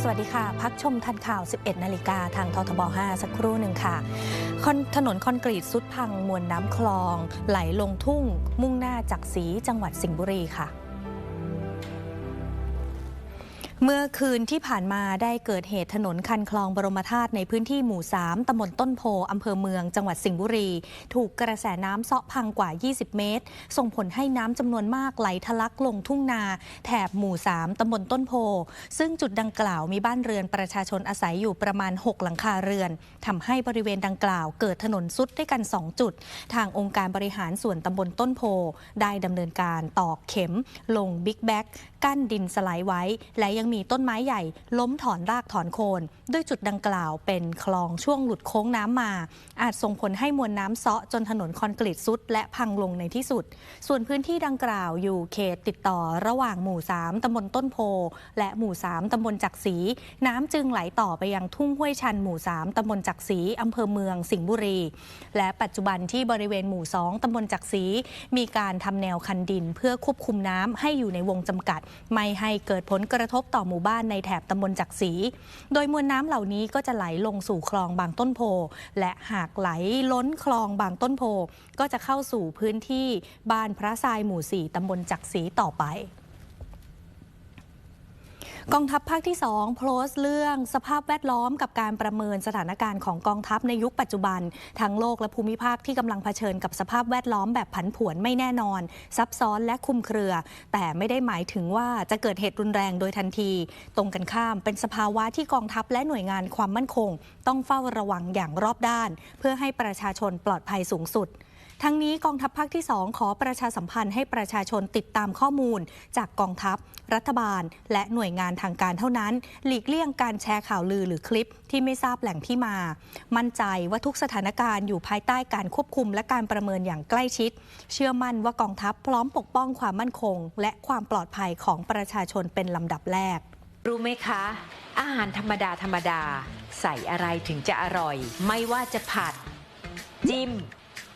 สวัสดีค่ะ พักชมทันข่าว 11 นาฬิกาทางททบ 5 สักครู่หนึ่งค่ะคถนนคอนกรีตสุดพังมวลน้ำคลอง ไหลลงทุ่งมุ่งหน้าจากสีจังหวัดสิงห์บุรีค่ะ เมื่อคืนที่ผ่านมาได้เกิดเหตุถนนคันคลองบรมธาตุในพื้นที่หมู่ 3ตำบลต้นโพอำเภอเมือง จังหวัดสิงห์บุรี ถูกกระแสน้ำเซาะพังกว่า 20 เมตร ส่งผลให้น้ำจำนวนมากไหลทะลักลงทุ่งนา แถบหมู่ 3ตำบลต้นโพ ซึ่งจุดดังกล่าวมีบ้านเรือนประชาชนอาศัยอยู่ประมาณ 6 หลังคาเรือนทำให้บริเวณดังกล่าว เกิดถนนซุดด้วยกัน 2 จุด ทางองค์การบริหารส่วนตำบลต้นโพ ได้ดำเนินการตอกเข็ม ลงบิ๊กแบ็กกั้นดินสไลด์ไว้และยังมีต้นไม้ใหญ่ ล้มถอนรากถอนโคนด้วยจุดดังกล่าวเป็นคลองช่วงหลุดโค้งน้ำมา อาจส่งผลให้มวลน้ำเซาะจนถนนคอนกรีตซุด และพังลงในที่สุด ส่วนพื้นที่ดังกล่าวอยู่เขตติดต่อระหว่างหมู่ 3ตำบลต้นโพ และหมู่ 3ตำบลจักสีน้ำจึงไหลต่อไปยังทุ่งห้วยชันหมู่ 3ตำบลจักสีอำเภอเมืองสิงห์บุรี และปัจจุบันที่บริเวณหมู่ 2ตำบลจักสีมีการทำแนวคันดิน เพื่อควบคุมน้ำให้อยู่ในวงจำกัด ไม่ให้เกิดผลกระทบต่อต่อหมู่บ้านในแถบตำบลจักสีโดยมวลน้ำเหล่านี้ก็จะไหลลงสู่คลองบางต้นโพ และหากไหลล้นคลองบางต้นโพ ก็จะเข้าสู่พื้นที่บ้านพระทรายหมู่ 4ตำบลจักสีต่อไป กองทัพภาคที่ 2 โพสต์เรื่องสภาพแวดล้อมกับการประเมินสถานการณ์ของกองทัพในยุคปัจจุบัน ทั้งโลกและภูมิภาคที่กำลังเผชิญกับสภาพแวดล้อมแบบผันผวนไม่แน่นอน ซับซ้อนและคุมเครือ แต่ไม่ได้หมายถึงว่าจะเกิดเหตุรุนแรงโดยทันที ตรงกันข้ามเป็นสภาวะที่กองทัพและหน่วยงานความมั่นคง ต้องเฝ้าระวังอย่างรอบด้าน เพื่อให้ประชาชนปลอดภัยสูงสุด ทั้งนี้กองทัพภาคที่ 2 ขอประชาสัมพันธ์ให้ประชาชนติดตามข้อมูล จากกองทัพ รัฐบาล และหน่วยงานทางการเท่านั้น หลีกเลี่ยงการแชร์ข่าวลือหรือคลิปที่ไม่ทราบแหล่งที่มา มั่นใจว่าทุกสถานการณ์อยู่ภายใต้การควบคุมและการประเมินอย่างใกล้ชิด เชื่อมั่นว่ากองทัพพร้อมปกป้องความมั่นคง และความปลอดภัยของประชาชนเป็นลำดับแรก รู้ไหมคะ อาหารธรรมดาธรรมดา ใส่อะไรถึงจะอร่อย ไม่ว่าจะผัด จิ้ม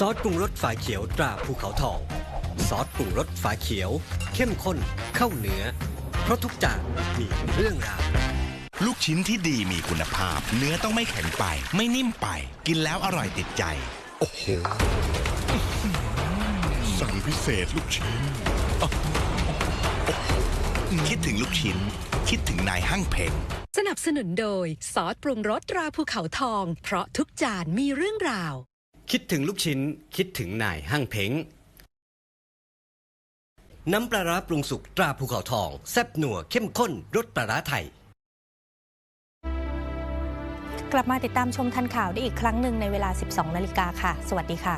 ซอสปรุงรสฝาเขียวตราภูเขาทอง ซอสปรุงรสฝาเขียว เข้มข้นเข้าเนื้อ เพราะทุกจานมีเรื่องราวลูกชิ้นที่ดีมีคุณภาพ เนื้อต้องไม่แข็งไป ไม่นิ่มไป กินแล้วอร่อยติดใจ โอ้โห สั่งพิเศษลูกชิ้น คิดถึงลูกชิ้น คิดถึงนายห้างเพ้งสนับสนุนโดย ซอสปรุงรสตราภูเขาทอง เพราะทุกจานมีเรื่องราว คิดถึงลูกชิ้น คิดถึงนายห้างเพ้งน้ำปลาร้าปรุงสุกตราภูเขาทอง แซ่บหนัวเข้มข้นรสปลาร้าไทย กลับมาติดตามชมทันข่าวได้อีกครั้งหนึ่งในเวลา 12 นาฬิกาค่ะ สวัสดีค่ะ